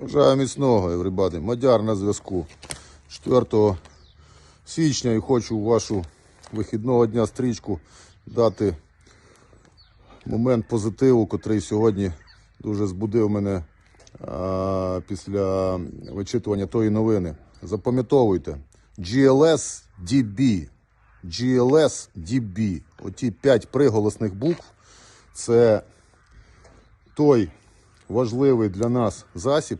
Бажаю міцного, everybody. Мадяр на зв'язку. 4 січня і хочу вашу вихідного дня стрічку дати момент позитиву, котрий сьогодні дуже збудив мене а, після вичитування тої новини. Запам'ятовуйте, GLS DB. GLS DB. Оті 5 приголосних букв. Це той важливий для нас засіб,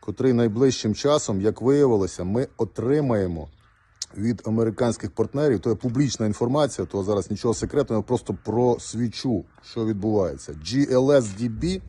котрий найближчим часом, як виявилося, ми отримаємо від американських партнерів. То є публічна інформація, то зараз нічого секретного, я просто просвічу, що відбувається. GLSDB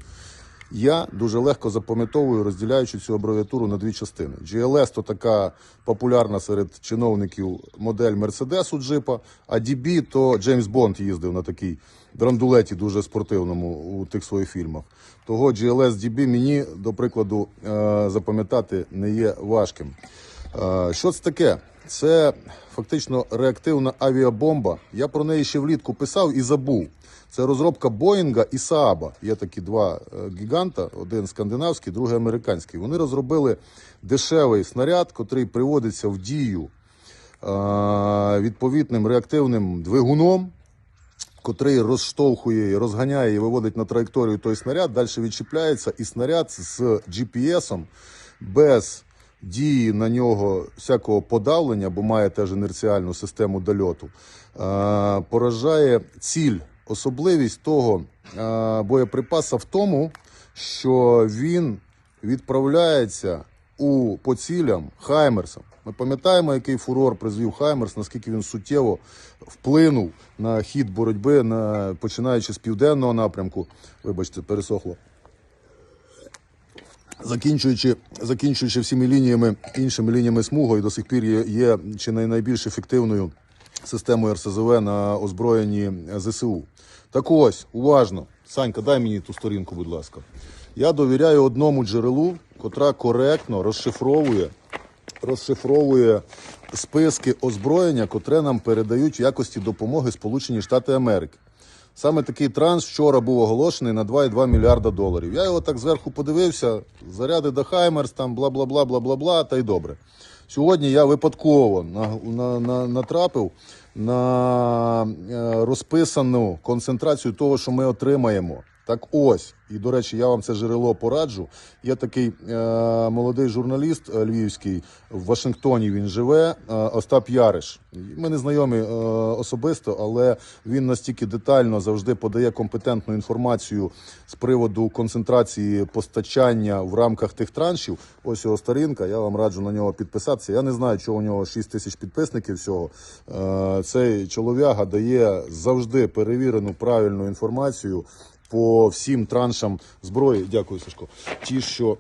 я дуже легко запам'ятовую, розділяючи цю абревіатуру на дві частини. GLS то така популярна серед чиновників модель Мерседесу джипа, а DB то Джеймс Бонд їздив на такій драндулеті дуже спортивному у тих своїх фільмах. Того GLS DB мені, до прикладу, е, запам'ятати не є важким. Е, Що це таке? Це фактично реактивна авіабомба. Я про неї ще влітку писав і забув. Це розробка Боїнга і Сааба. Є такі два е, гіганта: один скандинавський, другий американський. Вони розробили дешевий снаряд, котрий приводиться в дію е, відповідним реактивним двигуном котрий розштовхує, розганяє і виводить на траєкторію той снаряд, далі відчіпляється, і снаряд з GPS-ом без дії на нього всякого подавлення, бо має теж інерціальну систему дольоту, е, поражає ціль. Особливість того е, боєприпаса в тому, що він відправляється у по цілям Хаймерсом. Ми пам'ятаємо, який фурор призвів Хаймерс, наскільки він суттєво вплинув на хід боротьби, на, починаючи з південного напрямку. Вибачте, пересохло. Закінчуючи, закінчуючи всіми лініями, іншими лініями смугу, і до сих пір є, є чи не найбільш ефективною системою РСЗВ на озброєнні ЗСУ. Так ось, уважно, Санька, дай мені ту сторінку, будь ласка. Я довіряю одному джерелу, котра коректно розшифровує, розшифровує списки озброєння, котре нам передають в якості допомоги Сполучені Штати Америки. Саме такий транс вчора був оголошений на 2,2 мільярда доларів. Я його так зверху подивився, заряди до Хаймерс, там бла бла бла бла бла бла, та й добре. Сьогодні я випадково на, на, на, натрапив на е, розписану концентрацію того, що ми отримаємо. Так ось, і до речі, я вам це джерело пораджу. Є такий е, молодий журналіст е, львівський в Вашингтоні. Він живе е, Остап Яриш. Ми не знайомі е, особисто, але він настільки детально завжди подає компетентну інформацію з приводу концентрації постачання в рамках тих траншів. Ось його сторінка. Я вам раджу на нього підписатися. Я не знаю, чого у нього 6 тисяч підписників. Всього Е, цей чолов'яга дає завжди перевірену правильну інформацію по всім траншам зброї. Дякую, Сашко. Ті, що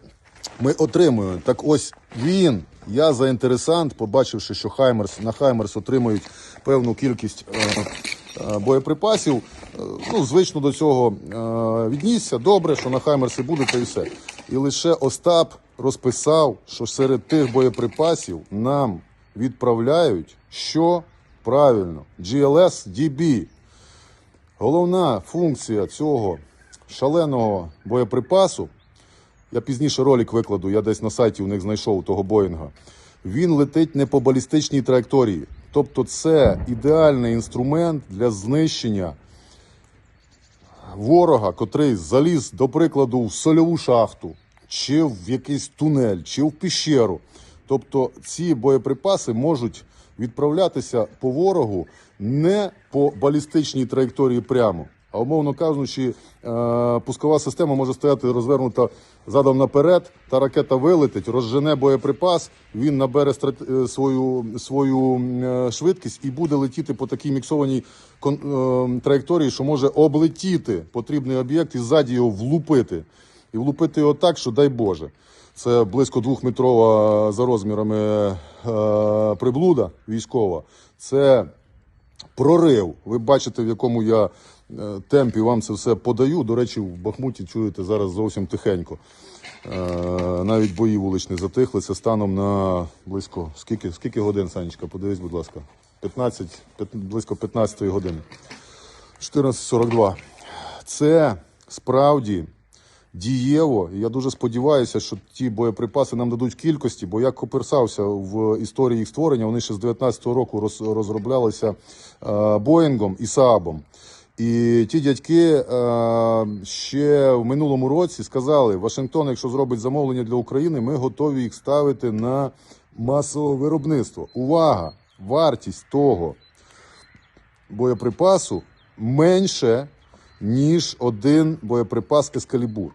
ми отримуємо. Так ось він, я за інтересант, побачивши, що Хаймерс на Хаймерс отримують певну кількість е, е, боєприпасів. е, ну, звично до цього е, віднісся. Добре, що на Хаймерсі буде, та й все. І лише Остап розписав, що серед тих боєприпасів нам відправляють, що правильно, GLS DB. Головна функція цього шаленого боєприпасу, я пізніше ролик викладу, я десь на сайті у них знайшов того Боїнга. Він летить не по балістичній траєкторії. Тобто це ідеальний інструмент для знищення ворога, котрий заліз, до прикладу, в сольову шахту, чи в якийсь тунель, чи в піщеру. Тобто ці боєприпаси можуть відправлятися по ворогу не по балістичній траєкторії прямо. А умовно кажучи, е, пускова система може стояти розвернута задом наперед, та ракета вилетить, розжене боєприпас, він набере е, свою, свою е, швидкість і буде летіти по такій міксованій траєкторії, що може облетіти потрібний об'єкт і ззаді його влупити. І влупити його так, що дай Боже. Це близько двохметрова за розмірами е, приблуда військова. Це прорив. Ви бачите, в якому я е, темпі вам це все подаю. До речі, в Бахмуті чуєте зараз зовсім тихенько. Е, навіть бої вуличні затихли. Це станом на близько скільки, скільки годин, Санечка? Подивись, будь ласка. 15, п'ят- близько 15 години. 14.42. Це справді дієво. І я дуже сподіваюся, що ті боєприпаси нам дадуть кількості, бо я коперсався в історії їх створення. Вони ще з 19-го року роз- розроблялися е, Боїнгом і Саабом. І ті дядьки е, ще в минулому році сказали: Вашингтон, якщо зробить замовлення для України, ми готові їх ставити на масове виробництво. Увага! Вартість того боєприпасу менше, ніж один боєприпас Ескалібур.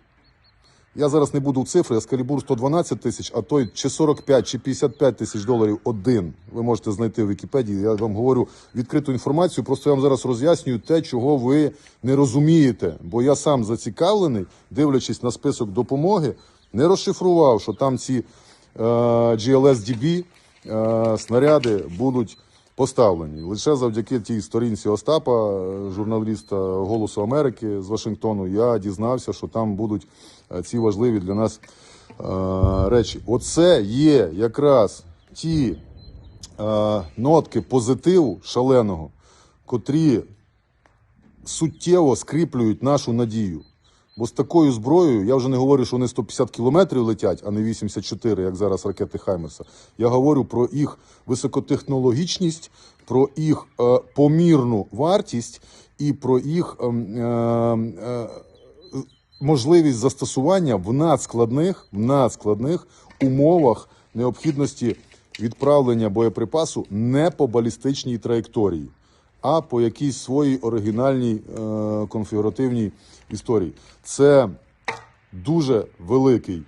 Я зараз не буду в цифри, Ескалібур 112 тисяч, а той чи 45, чи 55 тисяч доларів один. Ви можете знайти в Вікіпедії. Я вам говорю відкриту інформацію. Просто я вам зараз роз'яснюю те, чого ви не розумієте. Бо я сам зацікавлений, дивлячись на список допомоги, не розшифрував, що там ці е, GLSDB е, снаряди будуть поставлені. Лише завдяки тій сторінці Остапа, е, журналіста Голосу Америки з Вашингтону, я дізнався, що там будуть е, ці важливі для нас е, речі. Оце є якраз ті нотки позитиву шаленого, котрі суттєво скріплюють нашу надію. Бо з такою зброєю, я вже не говорю, що вони 150 кілометрів летять, а не 84, як зараз ракети Хаймерса. Я говорю про їх високотехнологічність, про їх е, помірну вартість і про їх ем, е, е, можливість застосування в надскладних, в надскладних умовах необхідності відправлення боєприпасу не по балістичній траєкторії, а по якійсь своїй оригінальній е, конфігуративній історії. Це дуже великий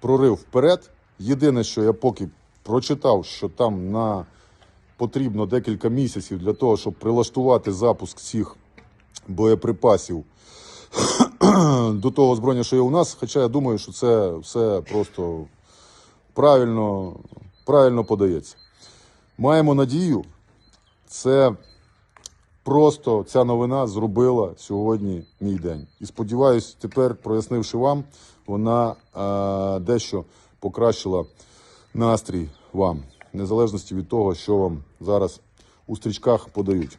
прорив вперед. Єдине, що я поки прочитав, що там на потрібно декілька місяців для того, щоб прилаштувати запуск цих боєприпасів до того озброєння, що є у нас. Хоча я думаю, що це все просто правильно, правильно подається. Маємо надію, це просто ця новина зробила сьогодні мій день. І сподіваюсь, тепер, прояснивши вам, вона е, дещо покращила настрій вам, в незалежності від того, що вам зараз у стрічках подають.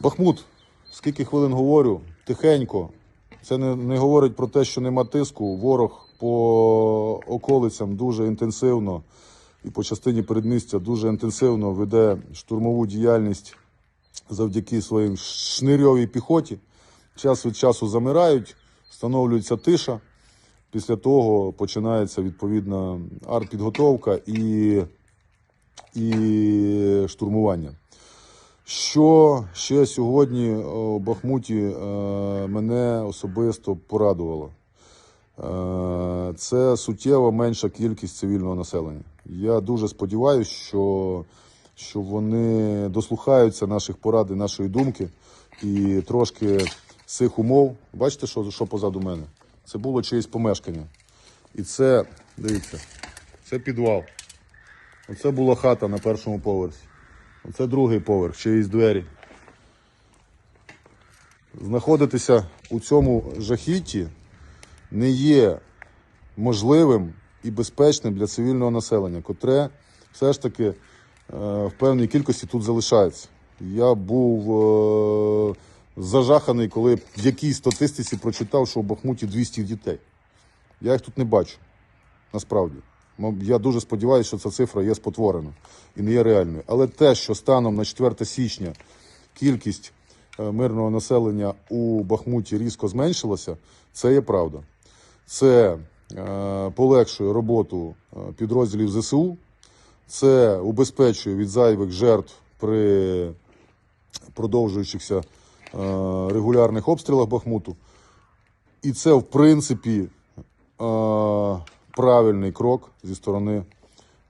Бахмут, скільки хвилин говорю, тихенько. Це не, не говорить про те, що нема тиску. Ворог по околицям дуже інтенсивно і по частині передмістя дуже інтенсивно веде штурмову діяльність завдяки своїм шнирьовій піхоті. Час від часу замирають, встановлюється тиша. Після того починається відповідна артпідготовка і, і штурмування. Що ще сьогодні у Бахмуті е, мене особисто порадувало? Е, Це суттєво менша кількість цивільного населення. Я дуже сподіваюся, що, що вони дослухаються наших порад і нашої думки і трошки цих умов. Бачите, що, що позаду мене? Це було чиєсь помешкання. І це, дивіться, це підвал. Оце була хата на першому поверсі. Оце другий поверх, чиїсь двері. Знаходитися у цьому жахітті не є можливим і безпечним для цивільного населення, котре все ж таки в певній кількості тут залишається. Я був е, зажаханий, коли в якійсь статистиці прочитав, що в Бахмуті 200 дітей. Я їх тут не бачу, насправді. Я дуже сподіваюся, що ця цифра є спотворена і не є реальною. Але те, що станом на 4 січня кількість е, мирного населення у Бахмуті різко зменшилася, це є правда. Це е, полегшує роботу е, підрозділів ЗСУ, це убезпечує від зайвих жертв при продовжуючихся е, регулярних обстрілах Бахмуту. І це, в принципі, е, правильний крок зі сторони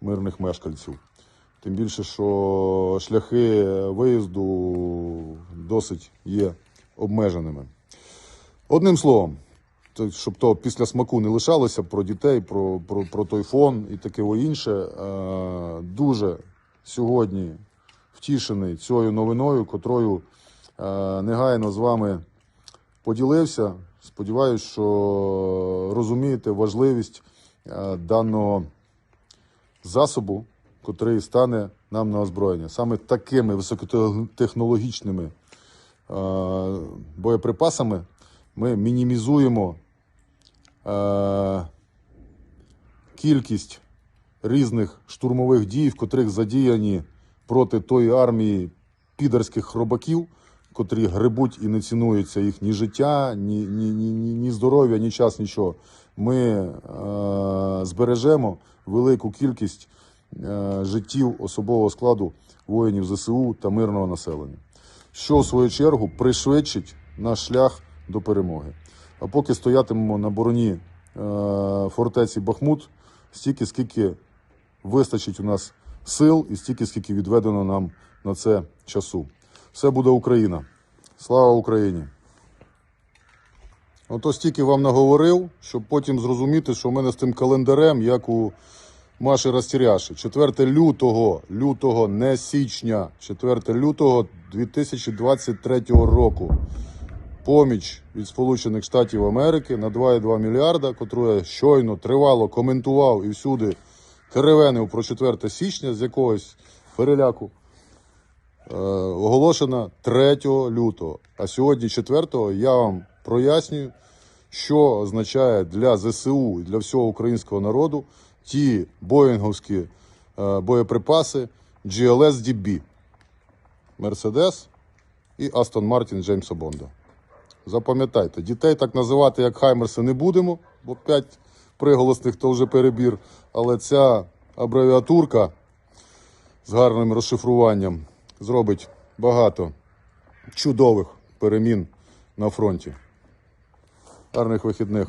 мирних мешканців. Тим більше, що шляхи виїзду досить є обмеженими. Одним словом, щоб то після смаку не лишалося про дітей, про, про, про той фон і таке інше. Е, дуже сьогодні втішений цією новиною, котрою е, негайно з вами поділився. Сподіваюсь, що розумієте важливість е, даного засобу, котрий стане нам на озброєння. Саме такими високотехнологічними боєприпасами ми мінімізуємо е, кількість різних штурмових дій, в котрих задіяні проти тої армії підерських хробаків, котрі грибуть і не цінується їх ні життя, ні, ні, ні, ні здоров'я, ні час, нічого. Ми е, збережемо велику кількість е, життів особового складу воїнів ЗСУ та мирного населення, що в свою чергу пришвидшить наш шлях до перемоги. А поки стоятимемо на бороні е, фортеці Бахмут, стільки, скільки вистачить у нас сил і стільки, скільки відведено нам на це часу. Все буде Україна. Слава Україні! Ото стільки вам наговорив, щоб потім зрозуміти, що в мене з тим календарем, як у Маші Растеряші. 4 лютого, лютого, не січня, 4 лютого 2023 року. Поміч від Сполучених Штатів Америки на 2,2 мільярда, котру я щойно тривало коментував і всюди теревенив про 4 січня з якогось переляку. Е, оголошена 3 лютого. А сьогодні 4 я вам прояснюю, що означає для ЗСУ і для всього українського народу ті боїнговські е, боєприпаси GLS DB, Мерседес і Астон Мартін Джеймса Бонда. Запам'ятайте, дітей так називати, як Хаймерси, не будемо, бо п'ять приголосних то вже перебір. Але ця абревіатурка з гарним розшифруванням зробить багато чудових перемін на фронті. Гарних вихідних.